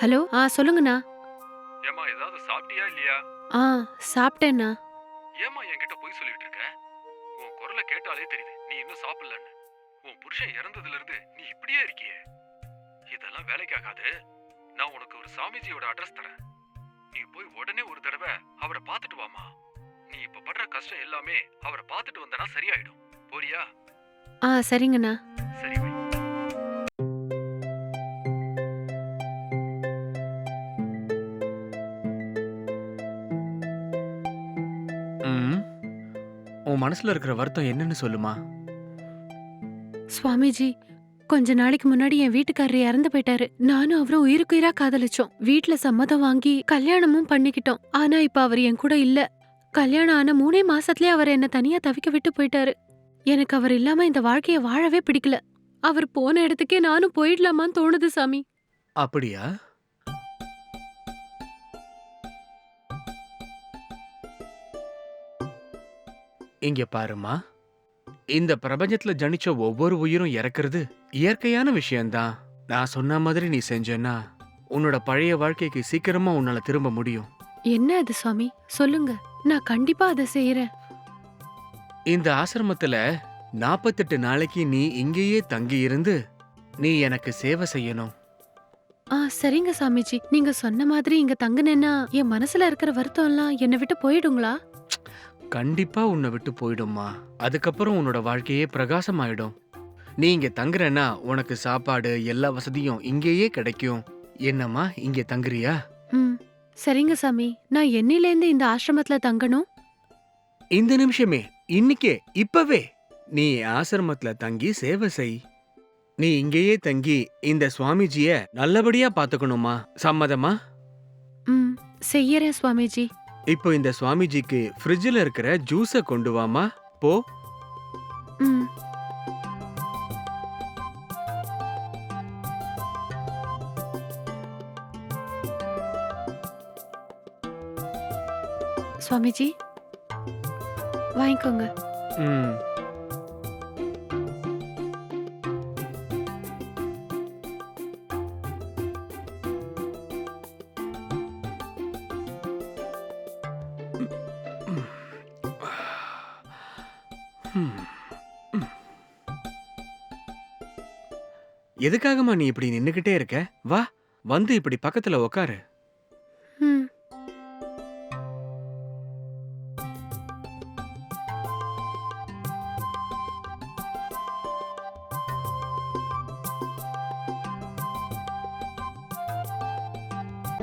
Hello? ஆ சொல்லுங்கண்ணா. ஏமா ஏதாவது சாப்பிட்டியா இல்லையா? ஆ சாப்பிட்டேண்ணா. ஏமா என்கிட்ட போய் சொல்லிட்டு இருக்க உன் குரலை கேட்டாலே தெரியுது நீ இன்னும் சாப்பிடலன்னு. உன் புருஷன் இறந்ததுல இருந்து நீ இப்படியே இருக்கியே. இதெல்லாம் வேலைக்கு ஆகாது நான் உனக்கு ஒரு சாமிஜியோட அட்ரஸ் தரேன். நீ போய் உடனே ஒரு தடவை அவரை பார்த்துட்டு வாமா நீ இப்ப படுற கஷ்டம் எல்லாமே அவரை பார்த்துட்டு வந்தனா சரியாயிடும். போறியா? ஆ சரிங்கண்ணா. சரி ம். உன் மனசுல இருக்கிற வருத்தம் என்னன்னு சொல்லுமா? சுவாமிஜி கொஞ்ச நாளைக்கு முன்னாடி என் வீட்டுக்காரர் இறந்து போயிட்டாரு. நானும் அவரும் உயிருக்குயிரா காதலிச்சோம். வீட்ல சம்மதம் வாங்கி கல்யாணமும் பண்ணிக்கிட்டோம். ஆனா இப்ப அவர் என் கூட இல்ல. கல்யாணம் ஆன மூணே மாசத்துலயே அவர் என்ன தனியா தவிக்க விட்டு போயிட்டாரு. எனக்கு அவர் இல்லாம இந்த வாழ்க்கைய வாழவே பிடிக்கல. அவர் போன இடத்துக்கே நானும் போயிடலாமான்னு தோணுது சாமி. அப்படியா? இங்க பாருமா இந்த பிரபஞ்சத்துல ஜனிச்ச ஒவ்வொரு உயிரும் இறக்குறது இயற்கையான விஷயம்தான். நான் சொன்ன மாதிரி நீ செஞ்சேன்னா உன்னோட பழைய வாழ்க்கைக்கு சீக்கிரமா உன்னால திரும்ப முடியும். என்ன அது சுவாமி? சொல்லுங்க. நான் கண்டிப்பா அதை செய்யறேன் இந்த ஆசிரமத்துல நாப்பத்தெட்டு நாளைக்கு நீ இங்கேயே தங்கி இருந்து நீ எனக்கு சேவை செய்யணும். ஆ சரிங்க சாமிஜி. நீங்க சொன்ன மாதிரி இங்க தங்குனேன்னா என் மனசுல இருக்கிற வருத்தம் எல்லாம் என்னை விட்டு போயிடுங்களா? கண்டிப்பா உன்னை விட்டு போயிடும்மா. அதுக்கப்புறம் உன்னோட வாழ்க்கையே பிரகாசமாயிடும். நீ இங்க தங்குறேன்னா உனக்கு சாப்பாடு எல்லா வசதியும் இங்கேயே கிடைக்கும். என்னம்மா இங்க தங்குறியா? ம் சரிங்க சாமி. நான் என்னிலேருந்து இந்த ஆசிரமத்துல தங்கணும்? இந்த நிமிஷமே இன்னிக்கே இப்பவே. நீ ஆசிரமத்துல தங்கி சேவை செய். நீ இங்கேயே தங்கி இந்த சுவாமிஜிய நல்லபடியா பாத்துக்கணுமா சம்மதமா? ம் செய்யறேன் சுவாமிஜி. இப்போ இந்த சுவாமிஜிக்கு ஃப்ரிட்ஜில் இருக்கிற ஜூஸை கொண்டு வாமா. போ. ம். சுவாமிஜி வாங்கிக்கோங்க. ம். எதுக்காகம்மா நீ இப்படி நின்னுக்கிட்டே இருக்க? வா வந்து இப்படி பக்கத்துல உக்காரு.